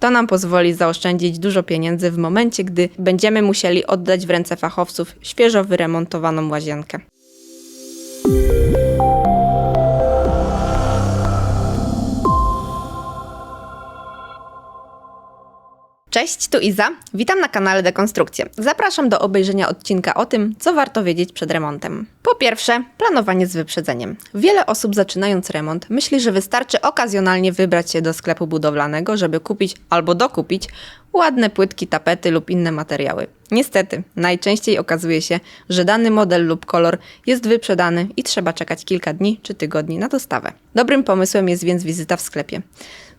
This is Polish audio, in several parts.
To nam pozwoli zaoszczędzić dużo pieniędzy w momencie, gdy będziemy musieli oddać w ręce fachowców świeżo wyremontowaną łazienkę. Cześć, tu Iza. Witam na kanale Dekonstrukcje. Zapraszam do obejrzenia odcinka o tym, co warto wiedzieć przed remontem. Po pierwsze, planowanie z wyprzedzeniem. Wiele osób zaczynając remont myśli, że wystarczy okazjonalnie wybrać się do sklepu budowlanego, żeby kupić albo dokupić ładne płytki, tapety lub inne materiały. Niestety, najczęściej okazuje się, że dany model lub kolor jest wyprzedany i trzeba czekać kilka dni czy tygodni na dostawę. Dobrym pomysłem jest więc wizyta w sklepie.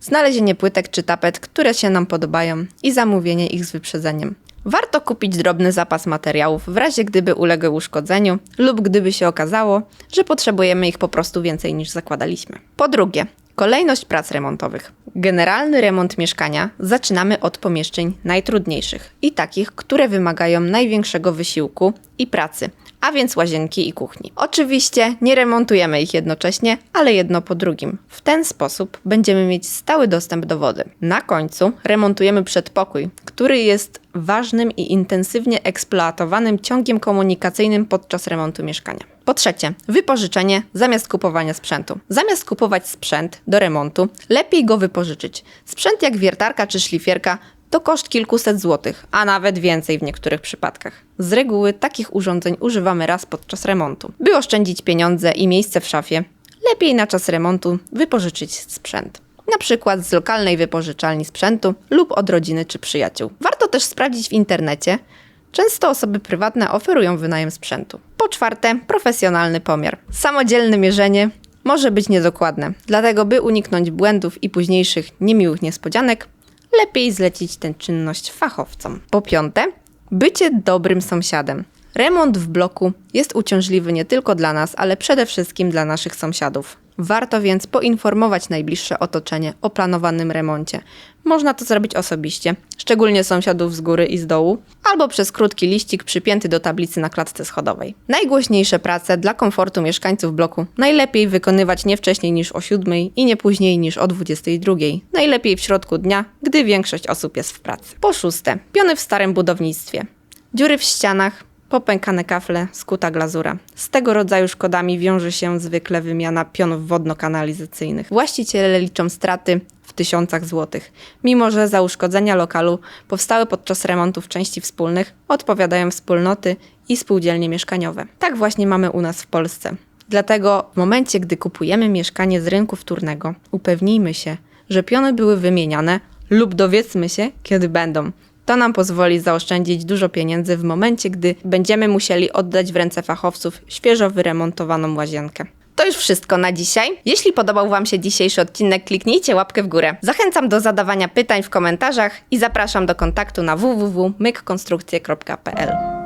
Znalezienie płytek czy tapet, które się nam podobają i zamówienie ich z wyprzedzeniem. Warto kupić drobny zapas materiałów w razie gdyby uległy uszkodzeniu lub gdyby się okazało, że potrzebujemy ich po prostu więcej niż zakładaliśmy. Po drugie, kolejność prac remontowych. Generalny remont mieszkania zaczynamy od pomieszczeń najtrudniejszych i takich, które wymagają największego wysiłku i pracy, a więc łazienki i kuchni. Oczywiście nie remontujemy ich jednocześnie, ale jedno po drugim. W ten sposób będziemy mieć stały dostęp do wody. Na końcu remontujemy przedpokój, który jest ważnym i intensywnie eksploatowanym ciągiem komunikacyjnym podczas remontu mieszkania. Po trzecie, wypożyczenie zamiast kupowania sprzętu. Zamiast kupować sprzęt do remontu, lepiej go wypożyczyć. Sprzęt jak wiertarka czy szlifierka to koszt kilkuset złotych, a nawet więcej w niektórych przypadkach. Z reguły takich urządzeń używamy raz podczas remontu. By oszczędzić pieniądze i miejsce w szafie, lepiej na czas remontu wypożyczyć sprzęt. Na przykład z lokalnej wypożyczalni sprzętu lub od rodziny czy przyjaciół. Warto też sprawdzić w internecie. Często osoby prywatne oferują wynajem sprzętu. Po czwarte, profesjonalny pomiar. Samodzielne mierzenie może być niedokładne, dlatego by uniknąć błędów i późniejszych niemiłych niespodzianek, lepiej zlecić tę czynność fachowcom. Po piąte, bycie dobrym sąsiadem. Remont w bloku jest uciążliwy nie tylko dla nas, ale przede wszystkim dla naszych sąsiadów. Warto więc poinformować najbliższe otoczenie o planowanym remoncie. Można to zrobić osobiście, szczególnie sąsiadów z góry i z dołu, albo przez krótki liścik przypięty do tablicy na klatce schodowej. Najgłośniejsze prace dla komfortu mieszkańców bloku najlepiej wykonywać nie wcześniej niż o 7 i nie później niż o 22. Najlepiej w środku dnia, gdy większość osób jest w pracy. Po szóste, piony w starym budownictwie. Dziury w ścianach, popękane kafle, skuta glazura. Z tego rodzaju szkodami wiąże się zwykle wymiana pionów wodno-kanalizacyjnych. Właściciele liczą straty w tysiącach złotych, mimo że za uszkodzenia lokalu powstałe podczas remontów części wspólnych odpowiadają wspólnoty i spółdzielnie mieszkaniowe. Tak właśnie mamy u nas w Polsce. Dlatego w momencie, gdy kupujemy mieszkanie z rynku wtórnego, upewnijmy się, że piony były wymieniane lub dowiedzmy się, kiedy będą. To nam pozwoli zaoszczędzić dużo pieniędzy w momencie, gdy będziemy musieli oddać w ręce fachowców świeżo wyremontowaną łazienkę. To już wszystko na dzisiaj. Jeśli podobał Wam się dzisiejszy odcinek, kliknijcie łapkę w górę. Zachęcam do zadawania pytań w komentarzach i zapraszam do kontaktu na www.mykkonstrukcje.pl.